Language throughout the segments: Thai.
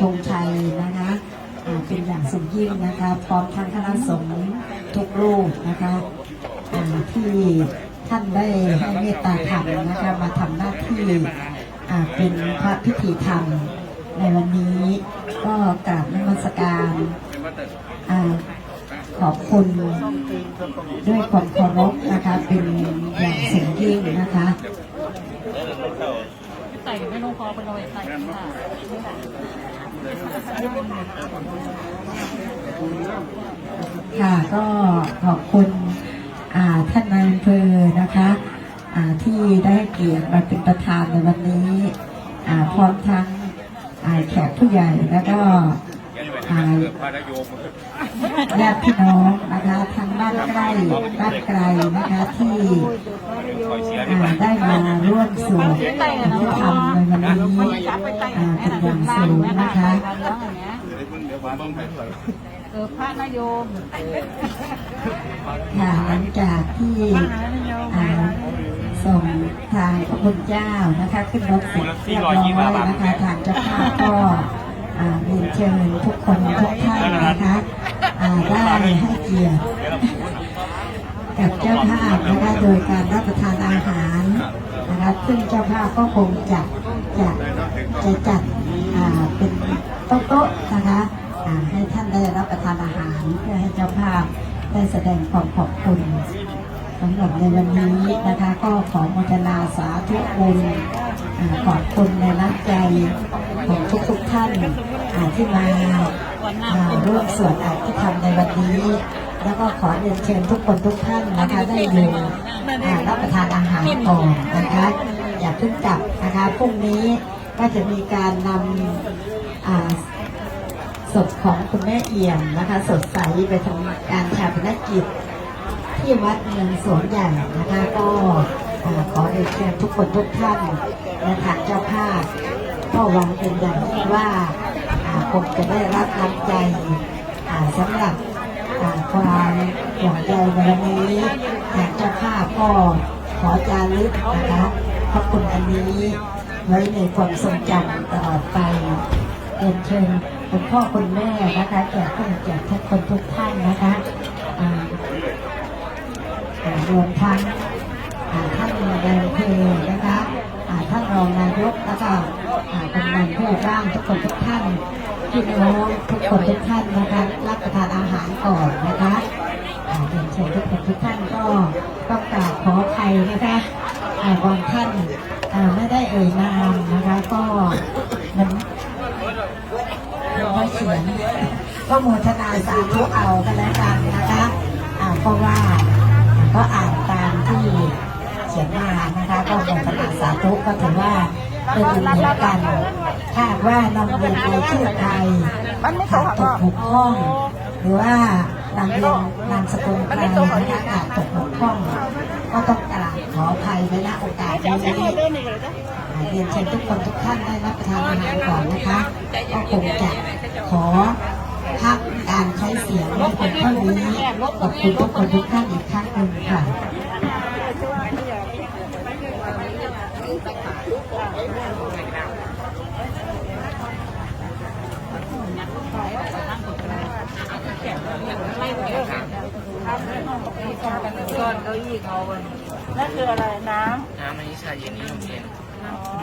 ธงชัยนะคะเป็นอย่างสูงยิ่งนะคะพร้อมทั้งคณะสงฆ์ทุกรูปนะคะที่ท่านได้ให้เมตตาธรรมนะคะมาทำหน้าที่เป็นพระพิธีธรรม ในวันนี้ก็กราบนมัสการขอบคุณด้วยความเคารพนะคะเป็นอย่างสูงยิ่งนะคะใส่ไม่ลงคอเป็นรอยใส่ค่ะ ค่ะก็ขอบคุณท่านนายอำเภอนะคะที่ได้เกียรติมาเป็นประธานในวันนี้พร้อมทั้งแขกผู้ใหญ่แล้วก็ญาติพี่น้องนะคะทั้งบ้านใกล้บ้านไกลนะคะที่ได้มาร่วมส่วนที่ทำในวันนี้ อ่าเป็นอย่างสูงนะคะเออพระนายมค่ะหลังจากที่ส่งทางพระคุณเจ้านะคะขึ้นรถเสร็จเรียบร้อยนะคะทางเจ้าภาพก็เรียนเชิญทุกคนทุกท่านนะคะได้ให้เกียรติกับเจ้าภาพนะคะโดยการรับประทานอาหารนะคะซึ่งเจ้าภาพก็คงจะ จะจะจัดเป็นโต๊ะนะคะให้ท่านได้รับประทานอาหาร เพื่อให้เจ้าภาพได้แสดงความขอบคุณสำหรับในวันนี้นะคะก็ขอโมทนาสาธุบุญขอบคุณในน้ำใจของทุกๆท่านาที่มาาร่วมส่วนอาที่ทำในวันนี้ แล้วก็ขอเรียนเชิญทุกคนทุกท่านนะคะได้อยู่รับประทานอาหารก่อนนะคะ อย่าเพิ่งกลับนะคะพรุ่งนี้ก็จะมีการนำศพของคุณแม่เอี่ยมนะคะ สดใสไปทำการชาปนกิจ ที่วัดเมืองสวนใหญ่นะคะก็ขอเรียนเชิญทุกคนทุกท่านและทางเจ้าภาพก็หวังเป็นอย่างยิ่งว่าคงจะได้รับน้ำใจสำหรับความห่วงใยวันนี้ทางเจ้าภาพก็ขอจารึกนะคะ ขอบคุณอันนี้ไว้ในความทรงจำตลอดไปเรียนเชิญคุณพ่อคุณแม่นะคะแจกผู้แจกทุกคนทุกท่านนะคะรวมทั้งท่านนายเภอนะคะท่านรองนายกแล้วก็กำนันผู้ร่างทุกคนทุกท่านพี่น้องทุกคนทุกท่านนะคะรับประทานอาหารก่อนนะคะเรียนเชิญทุกคนทุกท่านก็ต้องกราบขออภัยนะคะ บางท่านอ่าไม่ได้เอ่ยนามนะคะก็มันร้อยเสียงก็โมทนาสาธุเอากันแล้วกันนะคะอ่าเพราะว่าก็อ่านตามที่เขียนมานะคะก็โมทนาสาธุก็ถือว่าเป็นบุญเหมือนกันถ้าหากว่านำเรียนรายชื่อใครขาดตกบกพร่องหรือว่า ทางเรียนนามสกุลใครนะคะขาดตกบกพร่อง ก็ต้องกราบขออภัยไว้ณโอกาสนี้เรียนเชิญทุกคนทุกท่านได้รับประทานอาหารก่อนนะคะก็คงจะขอพักการใช้เสียงในคนเท่านี้ขอบคุณทุกคนทุกท่านอีกครั้งหนึ่งค่ะ ก่อนเก้าอี้เขาวันนั่นคืออะไรน้น้ำอันนี้ชาเย็นนี้นมเย็น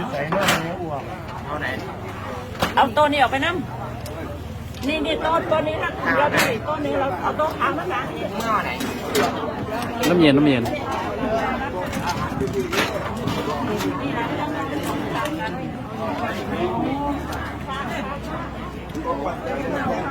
ำใส่เนื้อเนื้ออ้วกเอาไหนเอาตัวนี้ออกไปน้ำนี่นี่ต้นต้นนี้นะเราดูสิต้นนี้เราเอาต้นทางนั้นนะเมื่อไหนน้ำเย็นน้ำเย็นเ